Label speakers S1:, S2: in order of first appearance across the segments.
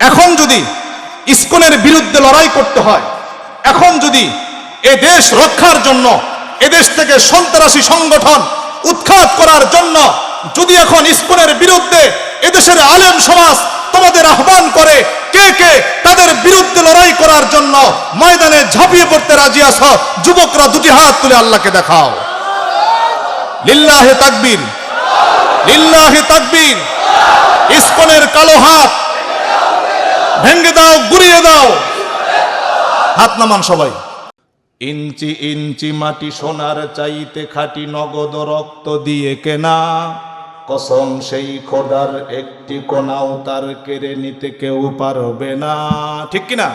S1: এখন যদি ইস্কনের বিরুদ্ধে লড়াই করতে হয়, এখন যদি এ দেশ রক্ষার জন্য এদেশ থেকে সন্ত্রাসী সংগঠন উৎখাত করার জন্য যদি এখন ইস্কনের বিরুদ্ধে এদেশের আলেম সমাজ তোমাদের আহ্বান করে, কে কে তাদের বিরুদ্ধে লড়াই করার জন্য ময়দানে ঝাঁপিয়ে পড়তে রাজি আছ, যুবকরা দুটি হাত তুলে আল্লাহকে দেখাও। লিল্লাহে তাকবীর লিল্লাহে তাকবীর, ইস্কনের কালো হাত ভেঙ্গে দাও, গুড়িয়ে দাও। হাত নামান সবাই। ইঞ্চি ইঞ্চি মাটি সোনার চাইতে খাটি নগদ রক্ত দিয়ে কেনা। কসম সেই খোদার একটি কোনাও তার কেড়ে নিতে কেউ পারবে না। ঠিক কিনা?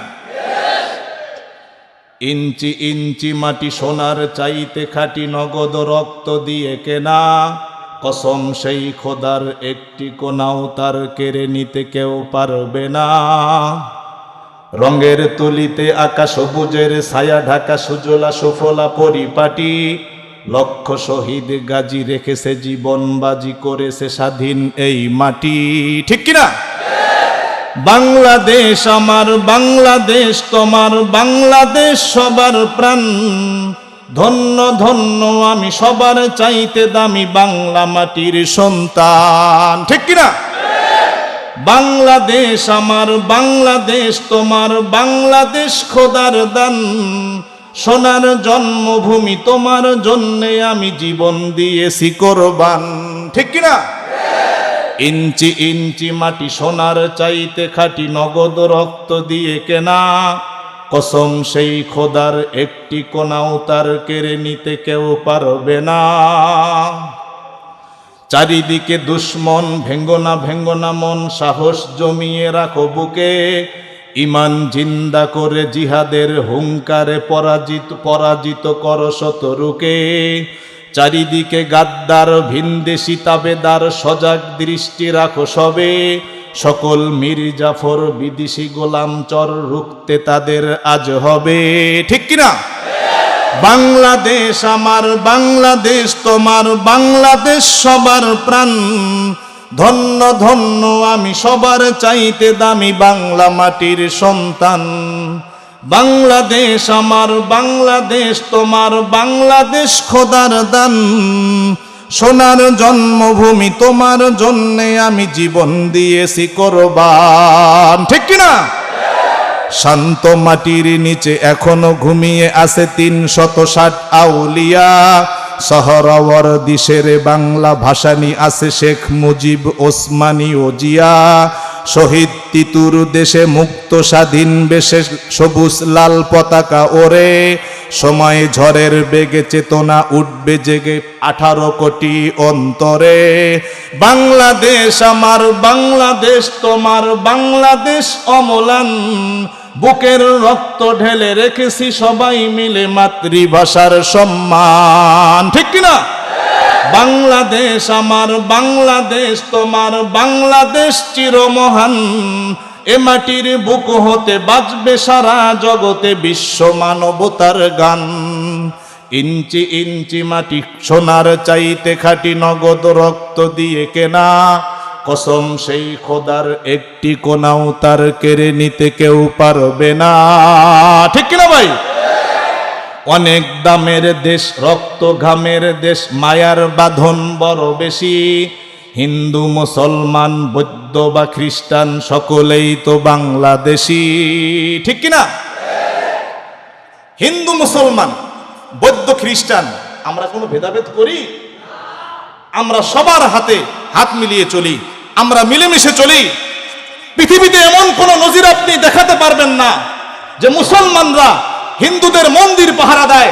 S1: ইঞ্চি ইঞ্চি মাটি সোনার চাইতে খাটি নগদ রক্ত দিয়ে কেনা। কসম সেই খোদার একটি কোনাও তার কেড়ে নিতে কেউ পারবে না। রঙের তুলিতে আকাশ সবুজের ছায়া ঢাকা সুজলা সুফলা পরিপাটি, লক্ষ শহীদ গাজী রেখেছে জীবন বাজি করেছে স্বাধীন এই মাটি। ঠিক কিনা বাংলাদেশ আমার, বাংলাদেশ তোমার, বাংলাদেশ সবার প্রাণ। ধন্য ধন্য, আমি সবার চাইতে দামি বাংলা মাটির সন্তান। ঠিক কিনা? বাংলাদেশ আমার, বাংলাদেশ তোমার, বাংলাদেশ খোদার দান। সোনার জন্মভূমি তোমার জন্যে আমি জীবন দিয়েছি কোরবান। ঠিক কিনা? ইঞ্চি ইঞ্চি মাটি সোনার চাইতে খাটি নগদ রক্ত দিয়ে কেনা। কসম সেই খোদার একটি কোনাও তার কেড়ে নিতে কেউ পারবে না। চারিদিকে দুশ্মন, ভেঙ্গনা ভেঙ্গনা মন, সাহস জমিয়ে রাখো বুকে। ইমান জিন্দা করে জিহাদের হুঙ্কারে পরাজিত পরাজিত কর শতরুকে। চারিদিকে গাদ্দার, ভিনদেশি তাবেদার, সজাগ দৃষ্টি রাখো সবে। সকল মীর জাফর বিদেশি গোলাম চর রুখতে তাদের আজ হবে। ঠিক কিনা? বাংলাদেশ আমার, বাংলাদেশ তোমার, বাংলাদেশ সবার প্রাণ। ধন্য ধন্য, আমি সবার চাইতে দামি বাংলা মাটির সন্তান। বাংলাদেশ আমার, বাংলাদেশ তোমার, বাংলাদেশ খোদার দান। সোনার জন্মভূমি তোমার জন্যে আমি জীবন দিয়েছি করবান। ঠিক কিনা? শান্ত মাটির নিচে এখনও ঘুমিয়ে আছে তিন শত ষাট আউলিয়া শহরওয়ার দিশের বাংলা ভাষানি আছে শেখ মুজিব, ওসমানী ও জিয়া। শহীদ তিতুর দেশে মুক্ত স্বাধীন বেশে সবুজ লাল পতাকা ওরে সময় ঝড়ের বেগে চেতনা উঠবে জেগে আঠারো কোটি অন্তরে। বাংলাদেশ আমার, বাংলাদেশ তোমার, বাংলাদেশ অমলান। বুকের রক্ত ঢেলে রেখেছি সবাই মিলে মাতৃভাষার সম্মান। ঠিক কিনা? বাংলাদেশ আমার, বাংলাদেশ তোমার, বাংলাদেশ চিরমহান। এ মাটির বুক হতে বাজবে সারা জগতে বিশ্ব মানবতার গান। ইঞ্চি ইঞ্চি মাটি সোনার চাইতে খাটি নগদ রক্ত দিয়ে কেনা। কসম সেই খোদার একটি কোনাও তার কেড়ে নিতে কেউ পারবে না। ঠিক কিনা ভাই? অনেক দামের দেশ, রক্ত ঘামের দেশ, মায়ার বাঁধন বড় বেশি। হিন্দু, মুসলমান, বৌদ্ধ বা খ্রিস্টান সকলেই তো বাংলাদেশি। ঠিক কিনা? হিন্দু, মুসলমান, বৌদ্ধ, খ্রিস্টান, আমরা কোনো ভেদাভেদ করি? আমরা সবার হাতে হাত মিলিয়ে চলি, আমরা মিলেমিশে চলি। পৃথিবীতে এমন কোন নজির আপনি দেখাতে পারবেন না যে মুসলমানরা হিন্দুদের মন্দির পাহারা দেয়।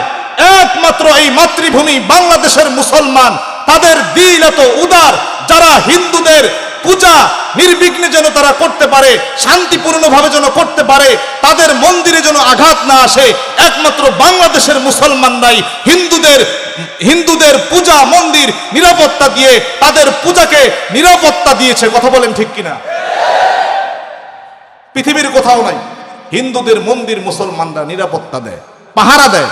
S1: একমাত্র এই মাতৃভূমি বাংলাদেশের মুসলমান তাদের দিল এত উদার যারা হিন্দুদের পূজা নির্বিঘ্নে যেন তারা করতে পারে, শান্তিপূর্ণভাবে যেন করতে পারে, তাদের মন্দিরে যেন আঘাত না আসে, একমাত্র বাংলাদেশের মুসলমানরাই হিন্দুদের হিন্দুদের পূজা মন্দির নিরাপত্তা দিয়ে তাদের পূজাকে নিরাপত্তা দিয়েছে, কথা বলেন ঠিক কিনা? পৃথিবীর কোথাও নাই, হিন্দুদের মন্দির মুসলমানরা নিরাপত্তা দেয়, পাহারা দেয়,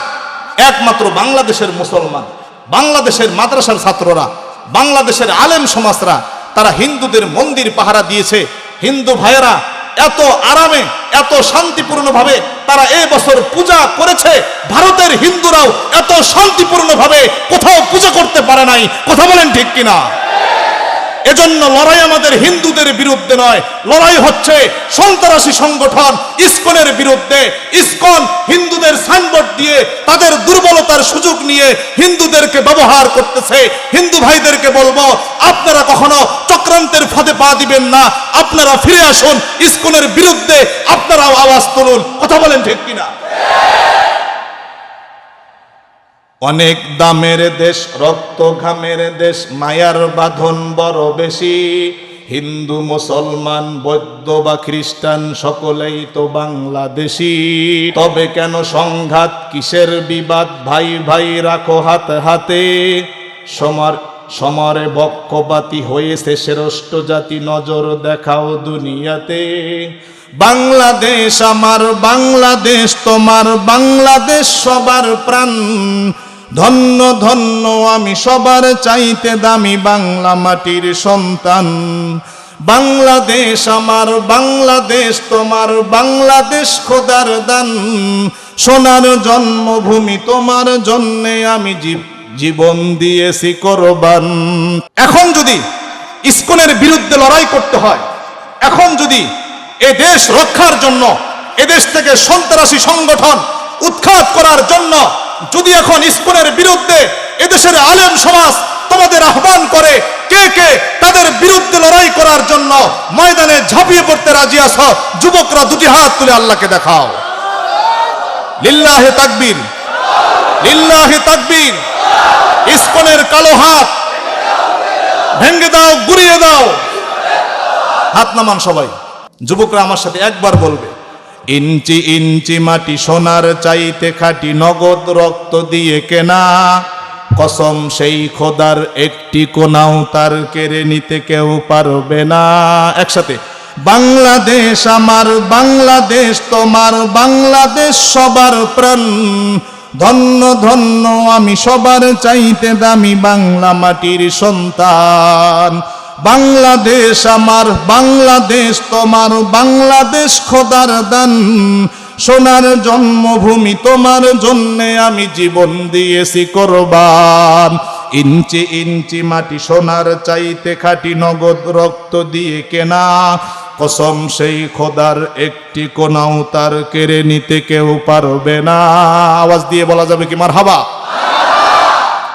S1: একমাত্র বাংলাদেশের মুসলমান। বাংলাদেশের মাদ্রাসার ছাত্ররা, বাংলাদেশের আলেম সমাজরা, তারা হিন্দুদের মন্দির পাহারা দিয়েছে। হিন্দু ভাইয়েরা, এত আরামে, এত শান্তিপূর্ণভাবে তারা এবছর বছর পূজা করেছে। ভারতের হিন্দুরাও এত শান্তিপূর্ণভাবে কোথাও পূজা করতে পারে নাই। কথা বলেন ঠিক কিনা? এজন্য লড়াই আমাদের হিন্দুদের বিরুদ্ধে নয়। লড়াই হচ্ছে সন্ত্রাসী সংগঠন ইসকনের বিরুদ্ধে। ইসকন হিন্দুদের সাইনবোর্ড দিয়ে তাদের দুর্বলতার সুযোগ নিয়ে হিন্দুদেরকে ব্যবহার করতেছে। হিন্দু ভাইদেরকে বলব, আপনারা কখনো চক্রান্তের ফাঁদে পা দিবেন না। আপনারা ফিরে আসুন, ইসকনের বিরুদ্ধে আপনারাও আওয়াজ তুলুন। কথা বলেন ঠিক কিনা? অনেক দামের দেশ, রক্ত ঘামের দেশ, মায়ার বাঁধন বড় বেশি। হিন্দু, মুসলমান, বৌদ্ধ বা খ্রিস্টান সকলেই তো বাংলাদেশি। তবে কেন সংঘাত? কিসের বিবাদ? ভাই ভাই, রাখো হাতে হাতে। সমার, সমরে বক্ষপাতি হয়েছে শ্রেষ্ঠ জাতি নজর দেখাও দুনিয়াতে। বাংলাদেশ আমার, বাংলাদেশ তোমার, বাংলাদেশ সবার প্রাণ। ধন্য ধন্য, আমি সবার চাইতে দামি বাংলা মাটির সন্তান। বাংলাদেশ আমার, বাংলাদেশ তোমার, বাংলাদেশ খোদার দান। সোনার জন্মভূমি তোমার জন্যে আমি জীব, জীবন দিয়েছি করবান। এখন যদি ইসকনের বিরুদ্ধে লড়াই করতে হয়, এখন যদি এ দেশ রক্ষার জন্য এদেশ থেকে সন্ত্রাসী সংগঠন উৎখাত করার জন্য যদি এখন ইসকনের বিরুদ্ধে এদেশের আলেম সমাজ তোমাদের আহ্বান করে, কে কে তাদের বিরুদ্ধে লড়াই করার জন্য ময়দানে ঝাঁপিয়ে পড়তে রাজি আছো? যুবকরা দুটি হাত তুলে আল্লাহকে দেখাও। লিল্লাহে তাকবীর। লিল্লাহে তাকবীর। ইসকনের কালো হাত। ভেঙ্গে দাও গুড়িয়ে দাও। হাত নামান সবাই। যুবকরা আমার সাথে একবার বলবে ইঞ্চি ইঞ্চি মাটি সোনার চাইতে খাটি নগদ রক্ত দিয়ে কেনা। কসম সেই খোদার একটি কোনাও তার কেড়ে নিতে কেউ পারবে না। একসাথে, বাংলাদেশ আমার, বাংলাদেশ তোমার, বাংলাদেশ সবার প্রাণ। ধন্য ধন্য, আমি সবার চাইতে দামি বাংলা মাটির সন্তান। বাংলাদেশ আমার, বাংলাদেশ তোমার, বাংলাদেশ খোদার দান। সোনার জন্মভূমি তোমার জন্যে আমি জীবন দিয়েছি করবান। ইঞ্চি ইঞ্চি মাটি সোনার চাইতে খাটি নগদ রক্ত দিয়ে কেনা। কসম সেই খোদার একটি কোনাও তার কেড়ে নিতে কেউ পারবে না। আওয়াজ দিয়ে বলা যাবে কি মার হাবা